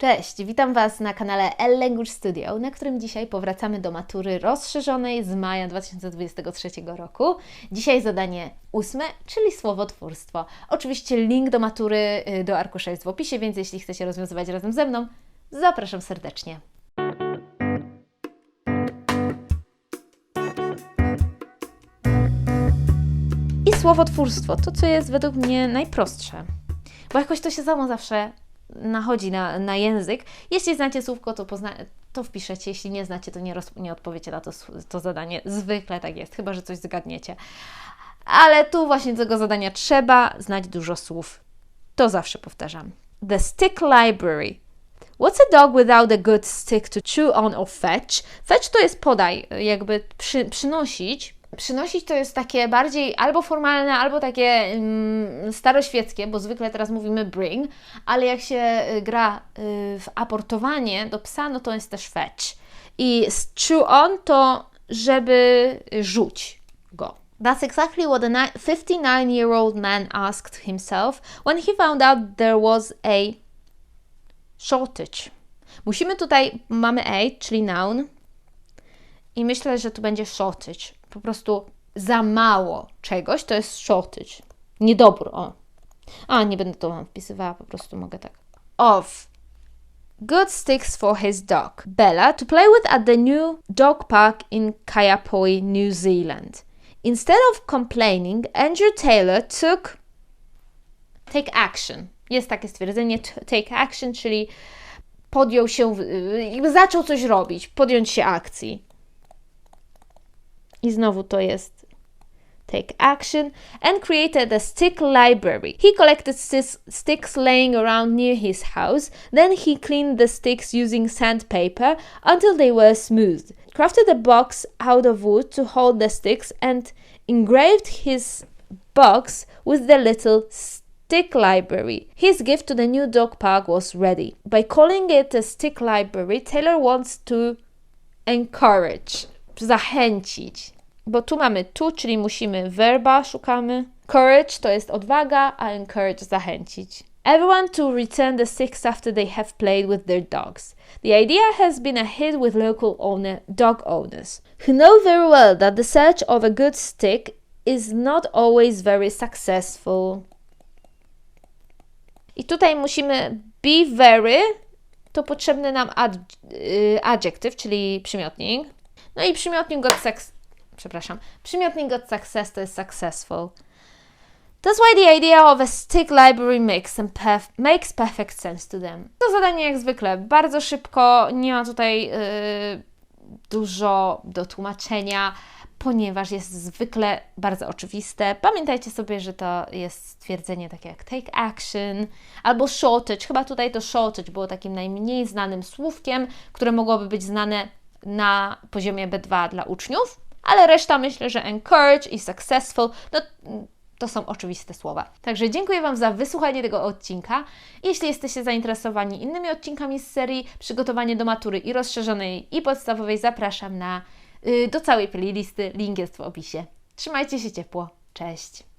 Cześć, witam Was na kanale L Language Studio, na którym dzisiaj powracamy do matury rozszerzonej z maja 2023 roku. Dzisiaj zadanie ósme, czyli słowotwórstwo. Oczywiście link do matury y, do arkusza jest w opisie, więc jeśli chcecie rozwiązywać razem ze mną, zapraszam serdecznie. I słowotwórstwo, to co jest według mnie najprostsze. Bo jakoś to się samo zawsze nachodzi na, na język. Jeśli znacie słówko, to, pozna, to wpiszecie. Jeśli nie znacie, to nie, roz, nie odpowiecie na to, to zadanie. Zwykle tak jest, chyba że coś zgadniecie. Ale tu właśnie tego zadania trzeba znać dużo słów. To zawsze powtarzam. The stick library. What's a dog without a good stick to chew on or fetch? Fetch to jest podaj, jakby przy, przynosić. Przynosić to jest takie bardziej albo formalne, albo takie mm, staroświeckie, bo zwykle teraz mówimy bring, ale jak się y, gra y, w aportowanie do psa, no to jest też fetch. I s- chew on to żeby rzuć go. That's exactly what the 59-year-old man asked himself when he found out there was a shortage. Musimy tutaj, mamy a, czyli noun, i myślę, że tu będzie shortage. Po prostu za mało czegoś to jest shortage. Niedobór, o. A, nie będę to wam wpisywała, po prostu mogę tak. Of good sticks for his dog, Bella, to play with at the new dog park in Kayapoi, New Zealand. Instead of complaining, Andrew Taylor took take action. Jest takie stwierdzenie take action, czyli podjął się, zaczął coś robić, podjąć się akcji. I znowu to jest take action and created a stick library. He collected sticks laying around near his house. Then he cleaned the sticks using sandpaper until they were smooth. Crafted a box out of wood to hold the sticks and engraved his box with the little stick library. His gift to the new dog park was ready. By calling it a stick library, Taylor wants to encourage, zachęcić. Bo tu mamy tu, czyli musimy verba, szukamy. Courage to jest odwaga, a encourage zachęcić. Everyone to return the sticks after they have played with their dogs. The idea has been a hit with local owner, dog owners, who know very well that the search of a good stick is not always very successful. I tutaj musimy be very, to potrzebny nam ad, y, adjective, czyli przymiotnik. No i przymiotnik od seks, przepraszam, przymiotnik od success to jest successful. That's why the idea of a stick library makes, perf- makes perfect sense to them. To zadanie jak zwykle bardzo szybko, nie ma tutaj y, dużo do tłumaczenia, ponieważ jest zwykle bardzo oczywiste. Pamiętajcie sobie, że to jest stwierdzenie takie jak take action albo shortage. Chyba tutaj to shortage było takim najmniej znanym słówkiem, które mogłoby być znane na poziomie B2 dla uczniów, ale reszta myślę, że encourage i successful, no to są oczywiste słowa. Także dziękuję Wam za wysłuchanie tego odcinka. Jeśli jesteście zainteresowani innymi odcinkami z serii Przygotowanie do matury i rozszerzonej i podstawowej, zapraszam na, y, do całej playlisty. Link jest w opisie. Trzymajcie się ciepło. Cześć!